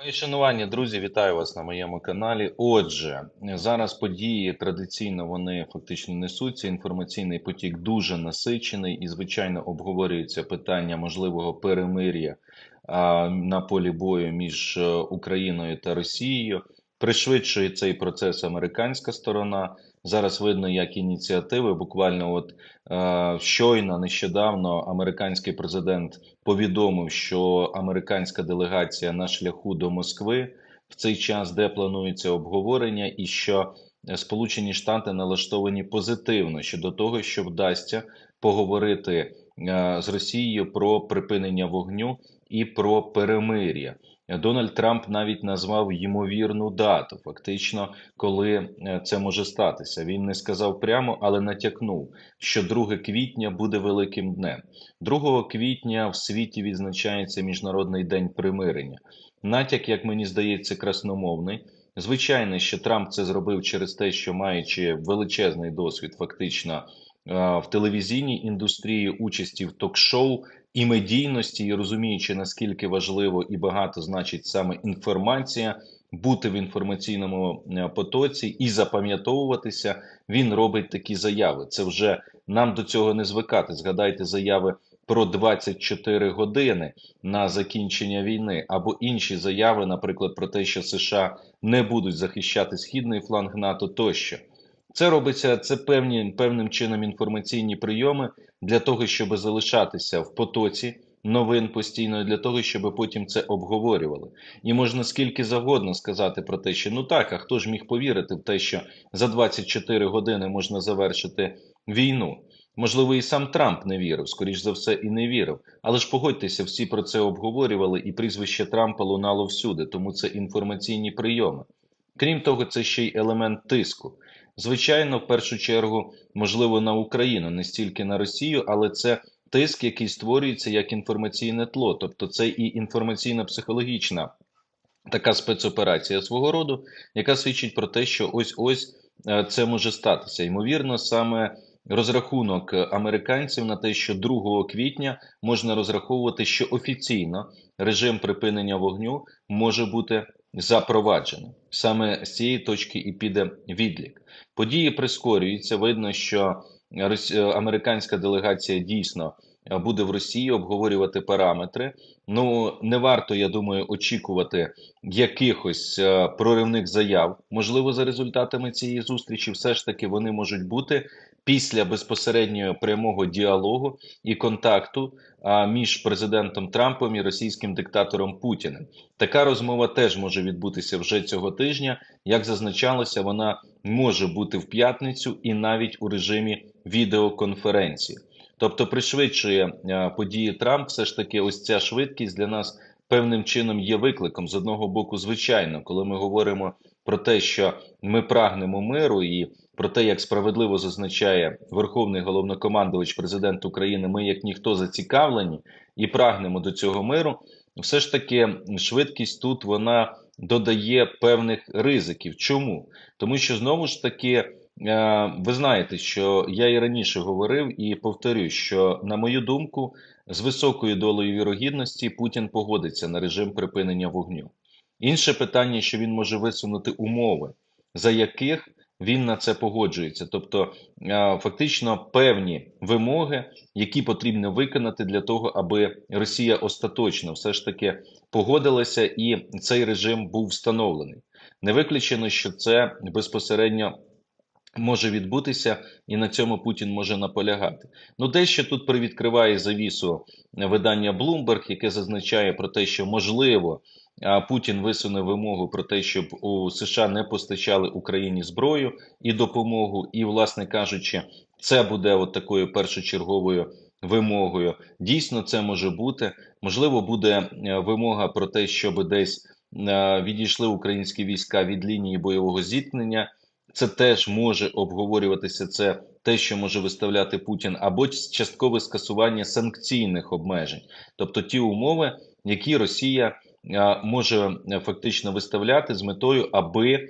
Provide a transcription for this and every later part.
Мої шанування, друзі, вітаю вас на моєму каналі. Отже, зараз події традиційно вони фактично несуться. Інформаційний потік дуже насичений і, звичайно, обговорюється питання можливого перемир'я на полі бою між е, Україною та Росією. Пришвидшує цей процес американська сторона. Зараз видно, як ініціативи. Буквально, от е, щойно нещодавно американський президент повідомив, що американська делегація на шляху до Москви в цей час, де планується обговорення, і що Сполучені Штати налаштовані позитивно щодо того, що вдасться поговорити е, з Росією про припинення вогню і про перемир'я. Дональд Трамп навіть назвав ймовірну дату, фактично, коли е, це може статися. Він не сказав прямо, але натякнув, що 2 квітня буде великим днем. 2 квітня в світі відзначається Міжнародний день примирення. Натяк, як мені здається, красномовний. Звичайно, що Трамп це зробив через те, що маючи величезний досвід, фактично в телевізійній індустрії участі в ток-шоу і медійності, і розуміючи наскільки важливо і багато значить саме інформація, бути в інформаційному е, потоці і запам'ятовуватися, він робить такі заяви. Це вже нам до цього не звикати. Згадайте заяви. Про 24 години на закінчення війни або інші заяви, наприклад, про те, що США не будуть захищати східний фланг НАТО тощо. Це робиться це певні певним чином інформаційні прийоми для того, щоб залишатися в потоці новин постійно, для того, щоб потім це обговорювали. І можна скільки завгодно сказати про те, що ну так, а хто ж міг повірити в те, що за 24 години можна завершити війну? Можливо, і сам Трамп не вірив, скоріш за все, і не вірив. Але ж погодьтеся, всі про це обговорювали, і прізвище Трампа лунало всюди, тому це інформаційні прийоми. Крім того, це ще й елемент тиску. Звичайно, в першу чергу, можливо, на Україну, не стільки на Росію, але це тиск, який створюється як інформаційне тло, тобто це і інформаційно-психологічна така спецоперація свого роду, яка свідчить про те, що ось ось е, це може статися. Ймовірно, саме. Розрахунок американців на те, що 2 квітня можна розраховувати, що офіційно режим припинення вогню може бути запроваджено. Саме з цієї точки і піде відлік. Події прискорюються. Видно, що американська делегація дійсно буде в Росії обговорювати параметри. Ну не варто, я думаю, очікувати якихось е, проривних заяв. Можливо, за результатами цієї зустрічі, все ж таки вони можуть бути після безпосереднього прямого діалогу і контакту між президентом Трампом і російським диктатором Путіним. Така розмова теж може відбутися вже цього тижня. Як зазначалося, вона може бути в п'ятницю і навіть у режимі відеоконференції. Тобто пришвидшує події Трамп, все ж таки, ось ця швидкість для нас певним чином є викликом з одного боку, звичайно, коли ми говоримо про те, що ми прагнемо миру, і про те, як справедливо зазначає Верховний головнокомандувач президент України, ми як ніхто зацікавлені і прагнемо до цього миру. Все ж таки, швидкість тут вона додає певних ризиків. Чому? Тому що знову ж таки. Е, ви знаєте, що я і раніше говорив і повторюю, що на мою думку, з високою долею вірогідності Путін погодиться на режим припинення вогню. Інше питання, що він може висунути умови, за яких він на це погоджується. Тобто, фактично певні вимоги, які потрібно виконати для того, аби Росія остаточно все ж таки погодилася і цей режим був встановлений. Не виключено, що це безпосередньо. Може відбутися, і на цьому Путін може наполягати. Ну, дещо тут привідкриває завісу видання Bloomberg, яке зазначає про те, що можливо Путін висуне вимогу про те, щоб у США не постачали Україні зброю і допомогу, і, власне кажучи, це буде от такою першочерговою вимогою. Дійсно, це може бути. Можливо, буде е, вимога про те, щоб десь е, відійшли українські війська від лінії бойового зіткнення. Це теж може обговорюватися. Це те, що може виставляти Путін, або часткове скасування санкційних обмежень, тобто ті умови, які Росія може е, фактично виставляти з метою, аби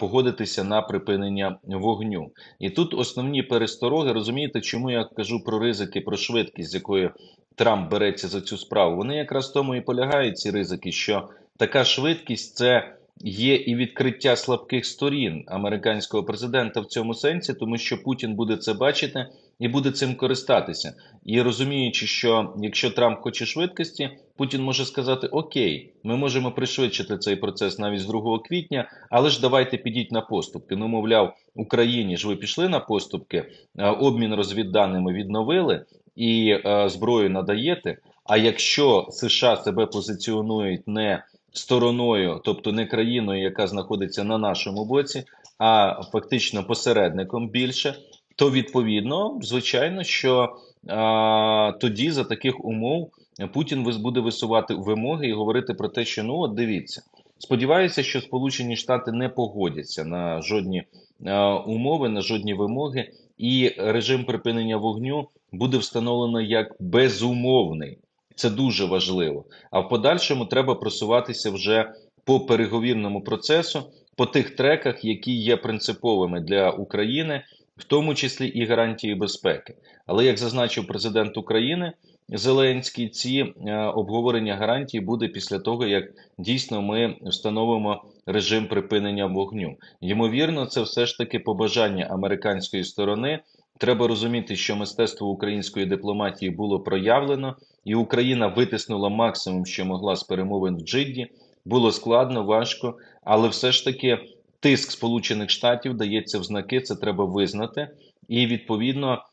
погодитися на припинення вогню. І тут основні перестороги розумієте, чому я кажу про ризики, про швидкість, з якою Трамп береться за цю справу. Вони якраз тому і полягають ці ризики, що така швидкість це є і відкриття слабких сторін американського президента в цьому сенсі, тому що Путін буде це бачити і буде цим користатися. І розуміючи, що якщо Трамп хоче швидкості, Путін може сказати: Окей, ми можемо пришвидшити цей процес навіть з 2 квітня, але ж давайте підіть на поступки. Ну, мовляв, Україні ж ви пішли на поступки, обмін розвідданими відновили і зброю надаєте. А якщо США себе позиціонують не стороною, тобто не країною, яка знаходиться на нашому боці, а фактично посередником більше, то відповідно, звичайно, що а, тоді за таких умов Путін буде висувати вимоги і говорити про те, що ну от дивіться. Сподіваюся, що Сполучені Штати не погодяться на жодні а, умови, на жодні вимоги, і режим припинення вогню буде встановлено як безумовний. Це дуже важливо. А в подальшому треба просуватися вже по переговірному процесу, по тих треках, які є принциповими для України, в тому числі і гарантії безпеки. Але як зазначив президент України Зеленський, ці е, обговорення гарантій буде після того, як дійсно ми встановимо режим припинення вогню. Ймовірно, це все ж таки побажання американської сторони. Треба розуміти, що мистецтво української дипломатії було проявлено, і Україна витиснула максимум, що могла з перемовин в Джидді. Було складно, важко, але все ж таки тиск Сполучених Штатів дається в знаки. Це треба визнати, і відповідно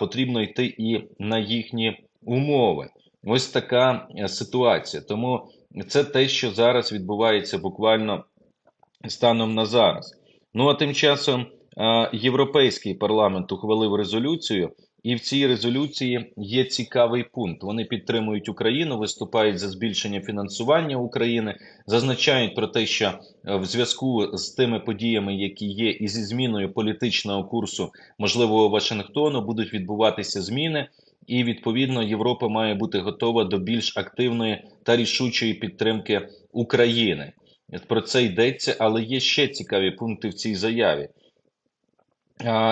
потрібно йти і на їхні умови. Ось така е, ситуація. Тому це те, що зараз відбувається буквально станом на зараз. Ну а тим часом. Європейський парламент ухвалив резолюцію, і в цій резолюції є цікавий пункт. Вони підтримують Україну, виступають за збільшення фінансування України, зазначають про те, що е, в зв'язку з тими подіями, які є, і зі зміною політичного курсу можливого Вашингтону, будуть відбуватися зміни. І відповідно Європа має бути готова до більш активної та рішучої підтримки України. Про це йдеться, але є ще цікаві пункти в цій заяві.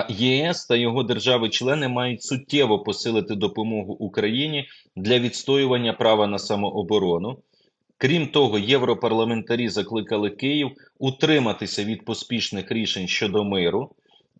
ЄС та його держави-члени мають суттєво посилити допомогу Україні для відстоювання права на самооборону. Крім того, європарламентарі закликали Київ утриматися від поспішних рішень щодо миру.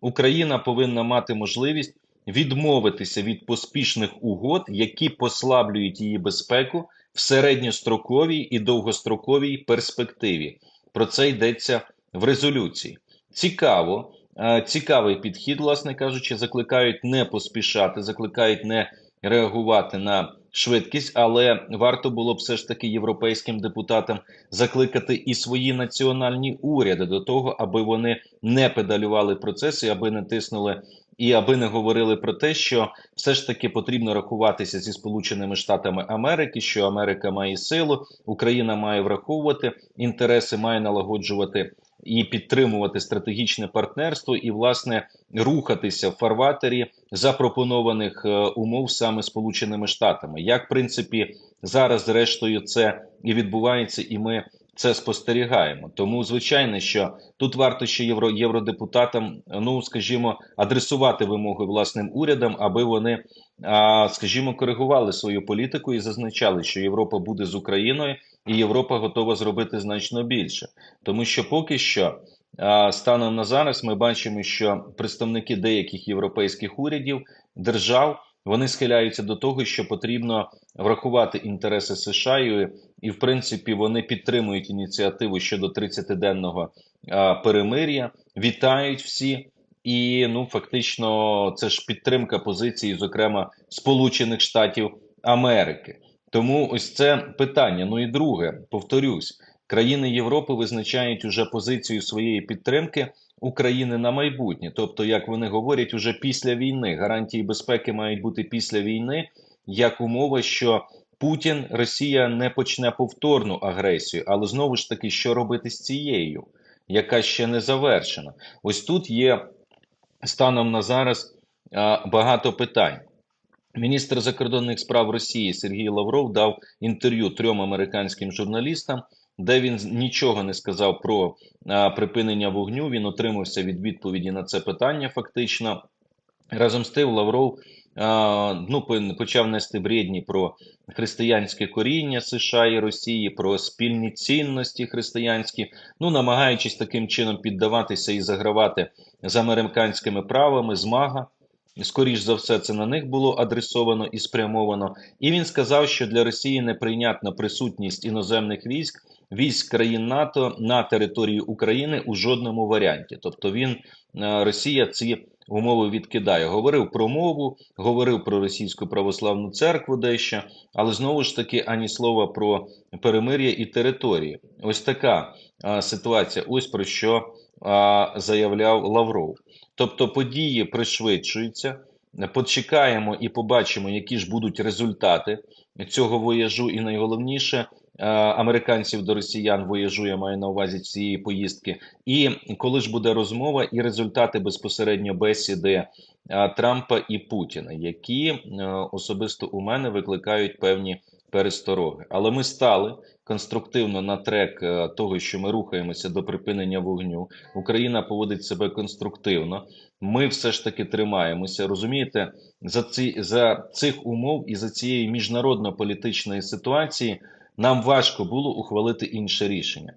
Україна повинна мати можливість відмовитися від поспішних угод, які послаблюють її безпеку в середньостроковій і довгостроковій перспективі. Про це йдеться в резолюції. Цікаво. Е, цікавий підхід, власне кажучи, закликають не поспішати, закликають не реагувати на швидкість, але варто було б все ж таки європейським депутатам закликати і свої національні уряди до того, аби вони не педалювали процеси, аби не тиснули. І аби не говорили про те, що все ж таки потрібно рахуватися зі Сполученими Штатами Америки, що Америка має силу, Україна має враховувати інтереси, має налагоджувати і підтримувати стратегічне партнерство, і власне рухатися в фарватері запропонованих е, умов саме Сполученими Штатами. Як в принципі зараз, зрештою, це і відбувається, і ми. Це спостерігаємо, тому звичайно, що тут варто ще євро євродепутатам, ну скажімо, адресувати вимоги власним урядам, аби вони, а, скажімо, коригували свою політику і зазначали, що Європа буде з Україною, і Європа готова зробити значно більше, тому що поки що. Станом на зараз ми бачимо, що представники деяких європейських урядів держав вони схиляються до того, що потрібно врахувати інтереси США, і, в принципі вони підтримують ініціативу щодо 30-денного перемир'я, вітають всі. І ну фактично, це ж підтримка позиції, зокрема Сполучених Штатів Америки. Тому ось це питання. Ну і друге, повторюсь, країни Європи визначають уже позицію своєї підтримки України на майбутнє. Тобто, як вони говорять, уже після війни гарантії безпеки мають бути після війни, як умова, що Путін Росія не почне повторну агресію, але знову ж таки, що робити з цією, яка ще не завершена. Ось тут є станом на зараз багато питань. Міністр закордонних справ Росії Сергій Лавров дав інтерв'ю трьом американським журналістам, де він нічого не сказав про а, припинення вогню. Він отримався від відповіді на це питання. Фактично, разом з тим, Лавров ну, почав нести бредні про християнське коріння США і Росії, про спільні цінності християнські, ну, намагаючись таким чином піддаватися і загравати з американськими правами, з МАГА. Скоріш за все, це на них було адресовано і спрямовано. І він сказав, що для Росії неприйнятна присутність іноземних військ, військ країн НАТО на території України у жодному варіанті. Тобто він е, Росія ці умови відкидає. Говорив про мову, говорив про російську православну церкву дещо, але знову ж таки ані слова про перемир'я і території. Ось така а, ситуація. Ось про що а, заявляв Лавров. Тобто події пришвидшуються. Почекаємо і побачимо, які ж будуть результати цього вояжу, і найголовніше е, американців до росіян вояжу, я маю на увазі цієї поїздки. І коли ж буде розмова і результати безпосередньо бесіди е, Трампа і Путіна, які е, особисто у мене викликають певні перестороги. Але ми стали конструктивно на трек е, того, що ми рухаємося до припинення вогню. Україна поводить себе конструктивно. Ми все ж таки тримаємося. Розумієте, за ці за цих умов і за цієї міжнародно-політичної ситуації нам важко було ухвалити інше рішення.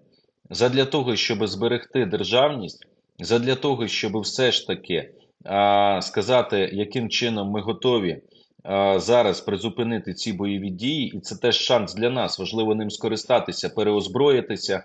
Задля того, щоб зберегти державність, задля того, щоб все ж таки а, сказати, яким чином ми готові а, зараз призупинити ці бойові дії, і це теж шанс для нас. Важливо ним скористатися, переозброїтися,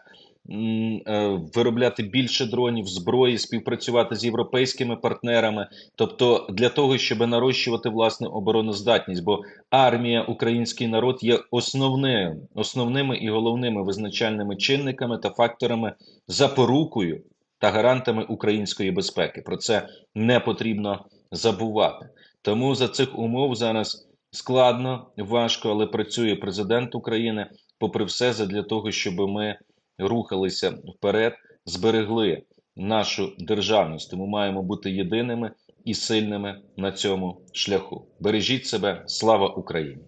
виробляти більше дронів, зброї, співпрацювати з європейськими партнерами, тобто для того, щоб нарощувати власне обороноздатність, бо армія, український народ є основним, основними і головними визначальними чинниками та факторами запорукою та гарантами української безпеки. Про це не потрібно забувати. Тому за цих умов зараз складно, важко, але працює президент України, попри все, задля того, щоб ми рухалися вперед, зберегли нашу державність. Ми маємо бути єдиними і сильними на цьому шляху. Бережіть себе, слава Україні!